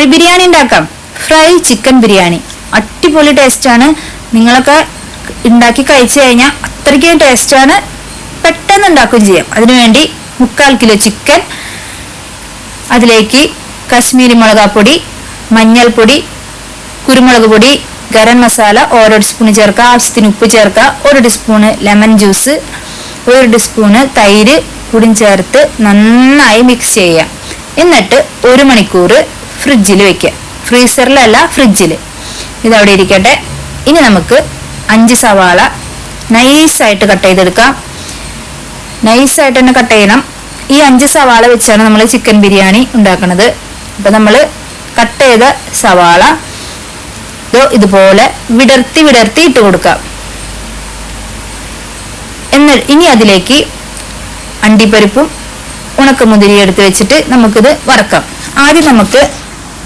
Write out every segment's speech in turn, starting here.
കോഴി ബിരിയാണി ഉണ്ടാക്കാം. Fry chicken biryani. അടിപൊളി ടേസ്റ്റാണ് നിങ്ങളൊക്കെ ഉണ്ടാക്കി കഴിച്ചു കഴിഞ്ഞാൽ അത്രയ്ക്കും ടേസ്റ്റാണ് പെട്ടെന്ന് ഉണ്ടാക്കുകയും ചെയ്യാം. അതിനുവേണ്ടി മുക്കാൽ കിലോ ചിക്കൻ അതിലേക്ക് കശ്മീരി മുളകാപ്പൊടി മഞ്ഞൾപ്പൊടി കുരുമുളക് പൊടി ഗരം മസാല ഓരോ ടീസ്പൂണ് ചേർക്കുക. ആവശ്യത്തിന് ഉപ്പ് ചേർക്കുക. ഒരു ടീസ്പൂണ് ലെമൺ ജ്യൂസ് ഒരു ടീസ്പൂണ് തൈര് കൂടി ചേർത്ത് നന്നായി മിക്സ് ചെയ്യുക. എന്നിട്ട് ഒരു മണിക്കൂർ ഫ്രിഡ്ജിൽ വെക്കുക ഫ്രീസറിലല്ല ഫ്രിഡ്ജിൽ ഇത് അവിടെ ഇരിക്കട്ടെ. ഇനി നമുക്ക് അഞ്ച് സവാള നൈസായിട്ട് കട്ട് ചെയ്തെടുക്കാം. നൈസായിട്ട് തന്നെ കട്ട് ചെയ്യണം. ഈ അഞ്ച് സവാള വെച്ചാണ് നമ്മൾ ചിക്കൻ ബിരിയാണി ഉണ്ടാക്കുന്നത് അപ്പം നമ്മൾ കട്ട് ചെയ്ത സവാള ഇതുപോലെ വിടർത്തി വിടർത്തി ഇട്ട് കൊടുക്കാം. എന്നി ഇനി അതിലേക്ക് അണ്ടിപ്പരിപ്പും ഉണക്കമുതിരി എടുത്ത് വെച്ചിട്ട് നമുക്കിത് വറക്കാം. ആദ്യം നമുക്ക്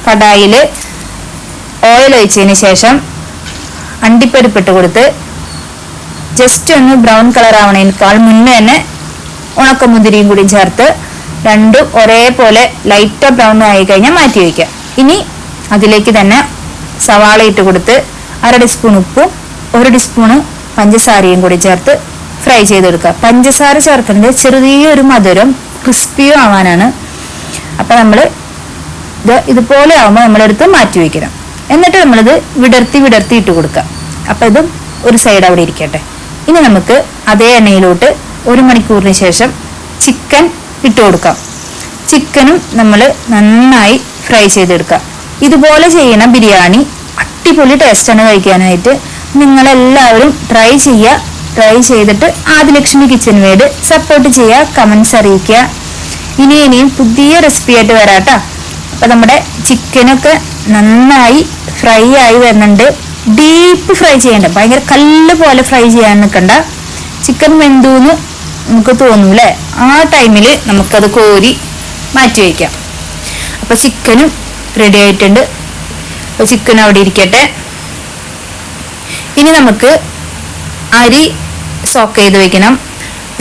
കടായിൽ ഓയിൽ ഒഴിച്ചതിന് ശേഷം അണ്ടിപ്പരിപ്പ് ഇട്ട് കൊടുത്ത് ജസ്റ്റ് ഒന്ന് ബ്രൗൺ കളർ ആവണേക്കാൾ മുന്നേ തന്നെ ഉണക്കമുന്തിരിയും കൂടി ചേർത്ത് രണ്ടും ഒരേപോലെ ലൈറ്റ് ബ്രൗൺ ആയി കഴിഞ്ഞാൽ മാറ്റി വയ്ക്കുക ഇനി അതിലേക്ക് തന്നെ സവാള ഇട്ട് കൊടുത്ത് അര ടീസ്പൂൺ ഉപ്പും ഒരു ടീസ്പൂണ് പഞ്ചസാരയും കൂടി ചേർത്ത് ഫ്രൈ ചെയ്തെടുക്കുക പഞ്ചസാര ചേർക്കുന്നത് ചെറിയൊരു മധുരം ക്രിസ്പിയും ആവാനാണ്. അപ്പൊ നമ്മൾ ഇത് ഇതുപോലെ ആകുമ്പോൾ നമ്മളെടുത്ത് മാറ്റി വയ്ക്കണം എന്നിട്ട് നമ്മളിത് വിടർത്തി വിടർത്തി ഇട്ട് കൊടുക്കാം അപ്പോൾ ഇത് ഒരു സൈഡ് അവിടെ ഇരിക്കട്ടെ. ഇനി നമുക്ക് അതേ എണ്ണയിലോട്ട് ഒരു മണിക്കൂറിന് ശേഷം ചിക്കൻ ഇട്ട് കൊടുക്കാം. ചിക്കനും നമ്മൾ നന്നായി ഫ്രൈ ചെയ്തെടുക്കുക. ഇതുപോലെ ചെയ്യണ ബിരിയാണി അടിപൊളി ടേസ്റ്റാണ് കഴിക്കാനായിട്ട്. നിങ്ങളെല്ലാവരും ട്രൈ ചെയ്യുക. ട്രൈ ചെയ്തിട്ട് ആദിലക്ഷ്മി കിച്ചൻ വേഡ് സപ്പോർട്ട് ചെയ്യുക കമൻസ് അറിയിക്കുക. ഇനി ഇനിയും പുതിയ റെസിപ്പി ആയിട്ട് വരാട്ടോ അപ്പൊ നമ്മുടെ ചിക്കനൊക്കെ നന്നായി ഫ്രൈ ആയി വരുന്നുണ്ട്. ഡീപ്പ് ഫ്രൈ ചെയ്യണ്ട. ഭയങ്കര കല്ല് പോലെ ഫ്രൈ ചെയ്യാൻ നിൽക്കണ്ട ചിക്കൻ വെന്തൂന്ന് നമുക്ക് തോന്നും അല്ലേ ആ ടൈമിൽ നമുക്കത് കോരി മാറ്റി വയ്ക്കാം അപ്പൊ ചിക്കനും റെഡി ആയിട്ടുണ്ട്. അപ്പൊ ചിക്കൻ അവിടെ ഇരിക്കട്ടെ. ഇനി നമുക്ക് അരി സോക്ക് ചെയ്ത് വെക്കണം.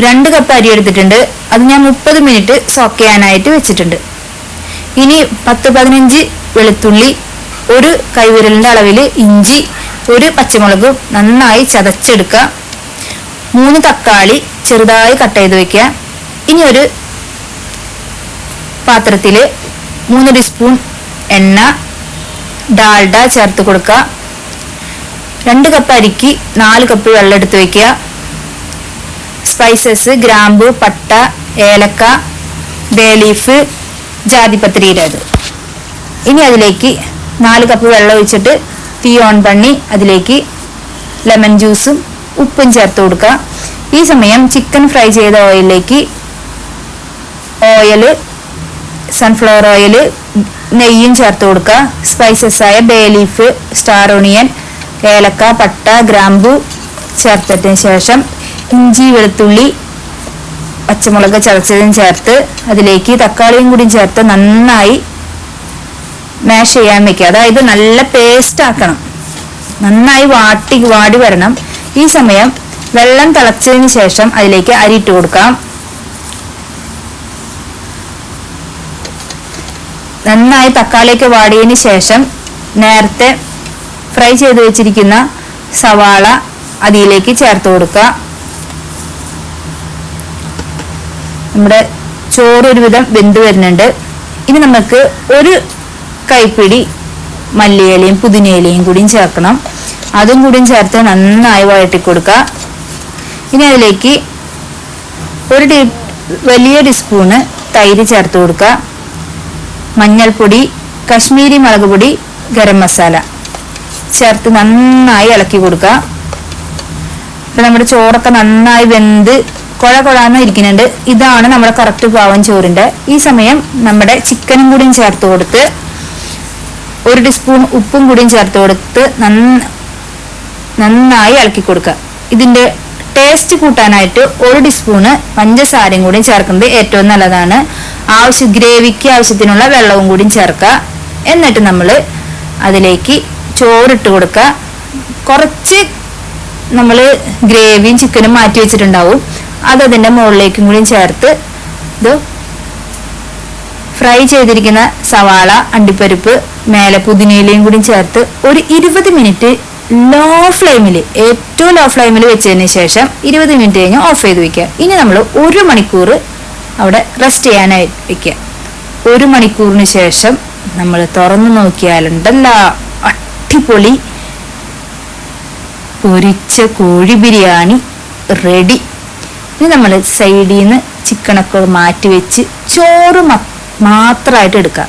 രണ്ട് കപ്പ് അരി എടുത്തിട്ടുണ്ട്. അത് ഞാൻ മുപ്പത് മിനിറ്റ് സോക്ക് ചെയ്യാനായിട്ട് വെച്ചിട്ടുണ്ട്. ഇനി പത്ത് പതിനഞ്ച് വെളുത്തുള്ളി ഒരു കൈവിരലിന്റെ അളവിൽ ഇഞ്ചി ഒരു പച്ചമുളക് നന്നായി ചതച്ചെടുക്കുക. മൂന്ന് തക്കാളി ചെറുതായി കട്ട് ചെയ്ത് വെക്കുക. ഇനി ഒരു പാത്രത്തിൽ മൂന്ന് ടീസ്പൂൺ എണ്ണ ഡാൽഡ ചേർത്ത് കൊടുക്കുക. രണ്ട് കപ്പ് അരിക്ക് നാല് കപ്പ് വെള്ളം എടുത്ത് വെക്കുക. സ്പൈസസ് ഗ്രാമ്പു പട്ട ഏലക്ക ബേ ലീഫ് ജാതിപത്രി ഇടുന്നത് ഇനി അതിലേക്ക് നാല് കപ്പ് വെള്ളം ഒഴിച്ചിട്ട് തീ ഓൺ പണി അതിലേക്ക് ലെമൺ ജ്യൂസും ഉപ്പും ചേർത്ത് കൊടുക്കുക. ഈ സമയം ചിക്കൻ ഫ്രൈ ചെയ്ത ഓയിലിലേക്ക് ഓയിൽ സൺഫ്ലവർ ഓയിൽ നെയ്യും ചേർത്ത് കൊടുക്കുക. സ്പൈസസ് ആയ ബേ ലീഫ് സ്റ്റാർ ഓണിയൻ ഏലക്ക പട്ട ഗ്രാമ്പു ചേർത്തതിന് ശേഷം ഇഞ്ചി വെളുത്തുള്ളി പച്ചമുളക് ചതച്ചതും ചേർത്ത് അതിലേക്ക് തക്കാളിയും കൂടി ചേർത്ത് നന്നായി മാഷ് ചെയ്യാൻ വെക്കുക. അതായത് നല്ല പേസ്റ്റ് ആക്കണം. നന്നായി വാട്ടി വാടി വരണം. ഈ സമയം വെള്ളം തിളച്ചതിന് ശേഷം അതിലേക്ക് അരി ഇട്ട് കൊടുക്കാം. നന്നായി തക്കാളിയൊക്കെ വാടിയതിന് ശേഷം നേരത്തെ ഫ്രൈ ചെയ്ത് വെച്ചിരിക്കുന്ന സവാള അതിലേക്ക് ചേർത്ത് കൊടുക്കുക. നമ്മുടെ ചോറ് ഒരുവിധം വെന്ത് വരുന്നുണ്ട്. ഇനി നമുക്ക് ഒരു കൈപ്പിടി മല്ലിയിലയും പുതിനയിലയും കൂടിയും ചേർക്കണം. അതും കൂടിയും ചേർത്ത് നന്നായി വഴട്ടി കൊടുക്കുക ഇനി അതിലേക്ക് ഒരു ടീ വലിയ ടീസ്പൂണ് തൈര് ചേർത്ത് കൊടുക്കുക. മഞ്ഞൾപ്പൊടി കശ്മീരി മുളക് പൊടി ഗരം മസാല ചേർത്ത് നന്നായി ഇളക്കി കൊടുക്കുക. അപ്പം നമ്മുടെ ചോറൊക്കെ നന്നായി വെന്ത് കുഴ കൊള്ളാന്ന് ഇരിക്കുന്നുണ്ട്. ഇതാണ് നമ്മുടെ കറക്റ്റ് പാവൻ ചോറിന്റെ ഈ സമയം നമ്മുടെ ചിക്കനും കൂടിയും ചേർത്ത് കൊടുത്ത് ഒരു ടീസ്പൂൺ ഉപ്പും കൂടിയും ചേർത്ത് കൊടുത്ത് നന്ന നന്നായി ഇളക്കി കൊടുക്കുക. ഇതിന്റെ ടേസ്റ്റ് കൂട്ടാനായിട്ട് ഒരു ടീസ്പൂണ് പഞ്ചസാരയും കൂടി ചേർക്കുന്നത് ഏറ്റവും നല്ലതാണ്. ആവശ്യ ഗ്രേവിക്ക് ആവശ്യത്തിനുള്ള വെള്ളവും കൂടി ചേർക്കുക. എന്നിട്ട് നമ്മൾ അതിലേക്ക് ചോറിട്ട് കൊടുക്കുക. കുറച്ച് നമ്മൾ ഗ്രേവിയും ചിക്കനും മാറ്റി വെച്ചിട്ടുണ്ടാവും. അത് അതിന്റെ മുകളിലേക്കും കൂടി ചേർത്ത് ഇത് ഫ്രൈ ചെയ്തിരിക്കുന്ന സവാള അണ്ടിപ്പരിപ്പ് മേലെ പുതിനയിലയും കൂടി ചേർത്ത് ഒരു ഇരുപത് മിനിറ്റ് ലോ ഫ്ലെയിമിൽ ഏറ്റവും ലോ ഫ്ലെയിമിൽ വെച്ചതിന് ശേഷം ഇരുപത് മിനിറ്റ് കഴിഞ്ഞ് ഓഫ് ചെയ്ത് വെക്കുക. ഇനി നമ്മൾ ഒരു മണിക്കൂർ അവിടെ റെസ്റ്റ് ചെയ്യാനായി വെക്കുക. ഒരു മണിക്കൂറിന് ശേഷം നമ്മൾ തുറന്നു നോക്കിയാലുണ്ടല്ലോ അടിപൊളി. പൊരിച്ച കോഴി ബിരിയാണി റെഡി. ഇനി നമ്മൾ സൈഡിൽ നിന്ന് ചിക്കനൊക്കെ മാറ്റി വെച്ച് ചോറ് മാത്രമായിട്ട് എടുക്കുക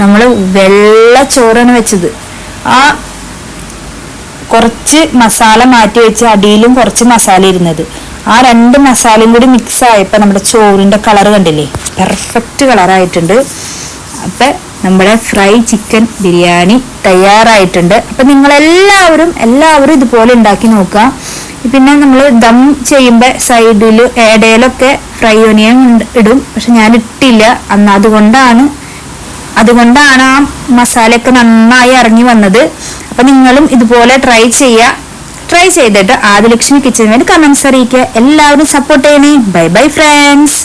നമ്മൾ വെള്ള ചോറാണ് വെച്ചത്. ആ കുറച്ച് മസാല മാറ്റി വെച്ച് അടിയിലും കുറച്ച് മസാല ഇരുന്നത്. ആ രണ്ട് മസാലയും കൂടി മിക്സ് ആയപ്പോൾ നമ്മുടെ ചോറിന്റെ കളർ കണ്ടില്ലേ? പെർഫെക്റ്റ് കളറായിട്ടുണ്ട് അപ്പം നമ്മുടെ ഫ്രൈ ചിക്കൻ ബിരിയാണി തയ്യാറായിട്ടുണ്ട്. അപ്പം നിങ്ങളെല്ലാവരും എല്ലാവരും ഇതുപോലെ ഉണ്ടാക്കി നോക്കുക. പിന്നെ നമ്മൾ ദം ചെയ്യുമ്പോൾ സൈഡിൽ ഏടയിലൊക്കെ ഫ്രൈ ഒനിയൻ ഇടും. പക്ഷെ ഞാൻ ഇട്ടില്ല അന്ന് അതുകൊണ്ടാണ് അതുകൊണ്ടാണ് ആ മസാലയൊക്കെ നന്നായി ഇറങ്ങി വന്നത്. അപ്പൊ നിങ്ങളും ഇതുപോലെ ട്രൈ ചെയ്യുക ട്രൈ ചെയ്തിട്ട് ആദ്യലക്ഷ്മി വേണ്ടി കമന്റ്സ് അറിയിക്കുക. എല്ലാവരും സപ്പോർട്ട് ചെയ്യണേ. Bye bye friends